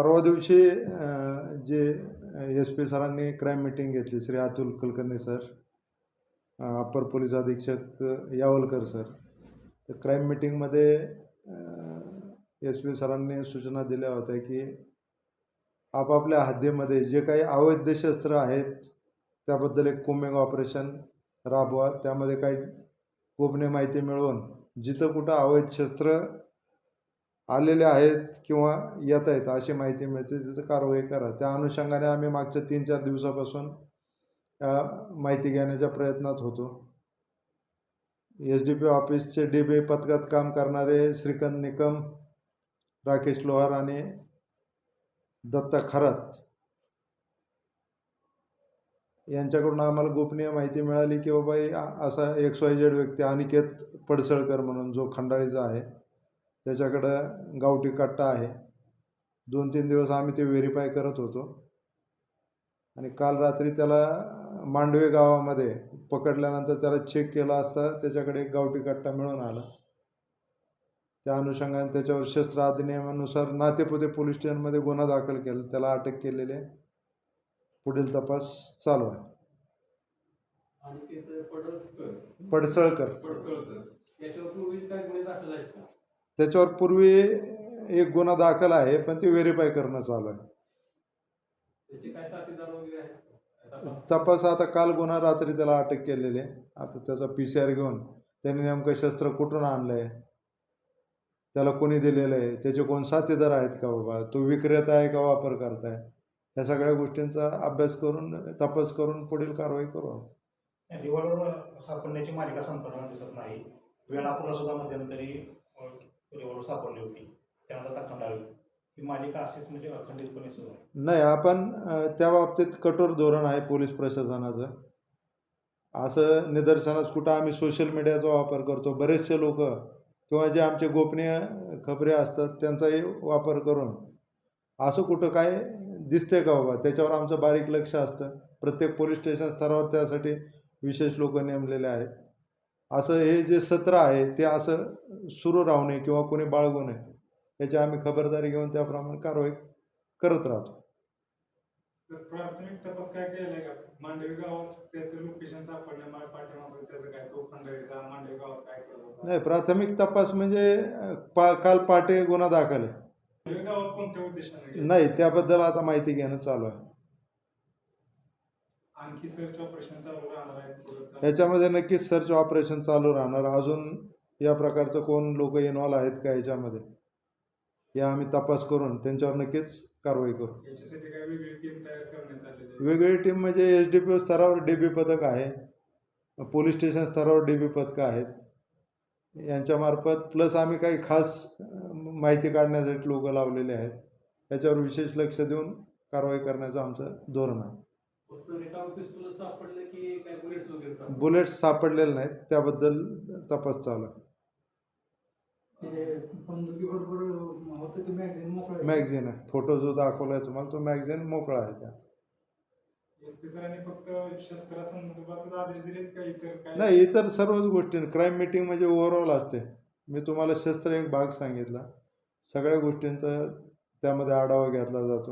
परवा दिवशी जे एस पी सरांनी क्राईम मीटिंग घेतली Shri Atul Kulkarni sir upper police अधीक्षक यावलकर सर तर क्राईम मीटिंगमध्ये एस पी सरांनी सूचना दिल्या होत्या की आपापल्या हद्दीमध्ये जे काही अवैध शस्त्र आहेत त्याबद्दल एक कोमिंग ऑपरेशन राबवा. त्यामध्ये काही गोपनीय माहिती मिळवून जिथं कुठं अवैध शस्त्र आलेले आहेत किंवा येत आहेत अशी माहिती मिळते तिथं कारवाई करा. त्या अनुषंगाने आम्ही मागच्या तीन चार दिवसापासून माहिती घेण्याच्या प्रयत्नात होतो. एस डी पी ऑफिसचे डी बी पथकात काम करणारे श्रीकांत निकम राकेश लोहार आणि दत्ता खरात यांच्याकडून आम्हाला गोपनीय माहिती मिळाली की बाबा असा एक्स वाय झेड व्यक्ती अनिकेत पडसळकर म्हणून जो खंडाळीचा आहे त्याच्याकडं गावठी कट्टा आहे. दोन तीन दिवस आम्ही ते व्हेरीफाय करत होतो. आणि काल रात्री त्याला मांडवे गावामध्ये पकडल्यानंतर त्याला चेक केला असता त्याच्याकडे एक गावठी कट्टा मिळून आला. त्या अनुषंगाने त्याच्यावर शस्त्र अधिनियमानुसार नातेपुते पोलीस स्टेशनमध्ये गुन्हा दाखल केला. त्याला अटक केलेली पुढील तपास चालू आहे. पडसळकर पडसळकर याच्यावर पूर्वी काय गुन्हे दाखल आहेत का त्याच्यावर पूर्वी एक गुन्हा दाखल आहे पण ते व्हेरीफाय करणं चालू आहे? तपास- आता काल गुन्हा रात्री त्याला अटक केलेली आहे. आता त्याचा पी सी आर घेऊन त्यांनी नेमकं शस्त्र कुठून आणलं आहे त्याला कोणी दिलेलं आहे? त्याचे कोण साथीदार आहेत का बाबा? तो विक्रेता आहे का वापर करताय या सगळ्या गोष्टींचा अभ्यास करून तपास करून पुढील कारवाई करू रिव्हॉल्वर सापडण्याची मालिका संपर्कात दिसत नाही. वेळापूरला सुद्धा मध्यंतरी सापडली होती. त्यानंतर खंडाळी. ही मालिका अशीच म्हणजे अखंडितपणे सुरू आहे. नाही आपण त्या बाबतीत कठोर धोरण आहे पोलीस प्रशासनाचं. असं निदर्शनास कुठं आम्ही सोशल मीडियाचा वापर करतो बरेचसे लोक किंवा जे आमचे गोपनीय खबरे असतात त्यांचाही वापर करून. असं कुठं काय दिसतंय का बाबा? त्याच्यावर आमचं बारीक लक्ष असतं. प्रत्येक पोलीस स्टेशन स्तरावर त्यासाठी विशेष लोक नेमलेले आहेत. असं हे जे सत्र आहे ते असं सुरू राहू नये किंवा कोणी बाळगू नये याची आम्ही खबरदारी घेऊन त्याप्रमाणे कारवाई करत राहतो. नाही प्राथमिक तपास म्हणजे पा काल पहाटे गुन्हा दाखल आहे? नाही त्याबद्दल आता माहिती घेणं चालू आहे. आणखी सर्च ऑपरेशन चालू राहणार आहे पुढं. याच्यामध्ये नक्कीच सर्च ऑपरेशन चालू राहणार. अजून या प्रकारचं कोण लोक इन्व्हॉल्व आहेत का याच्यामध्ये या आम्ही तपास करून त्यांच्यावर नक्कीच कारवाई करू. वेगळी टीम म्हणजे एस डी पी ओ स्तरावर डी बी पथक आहे. पोलीस स्टेशन स्तरावर डी बी पथकं आहेत. यांच्यामार्फत प्लस आम्ही काही खास माहिती काढण्यासाठी लोक लावलेले आहेत. याच्यावर विशेष लक्ष देऊन कारवाई करण्याचं आमचं धोरण आहे. फक्त रिकाम पिस्तूल सापडले की काय बुलेट्स वगैरे सापडले? बुलेट्स सापडलेले नाहीत. त्याबद्दल तपास चालू आहे. ते बंदुकीबरोबर होतं ते मॅगझिन मोकळं मॅगझिन आहे. फोटो जो दाखवला आहे तुम्हाला तो मॅगझिन मोकळा आहे त्या. नाही इतर सर्वच गोष्टी क्राईम मीटिंग म्हणजे ओव्हरऑल असते. मी तुम्हाला शस्त्र एक भाग सांगितला. सगळ्या गोष्टींचा त्यामध्ये आढावा घेतला जातो.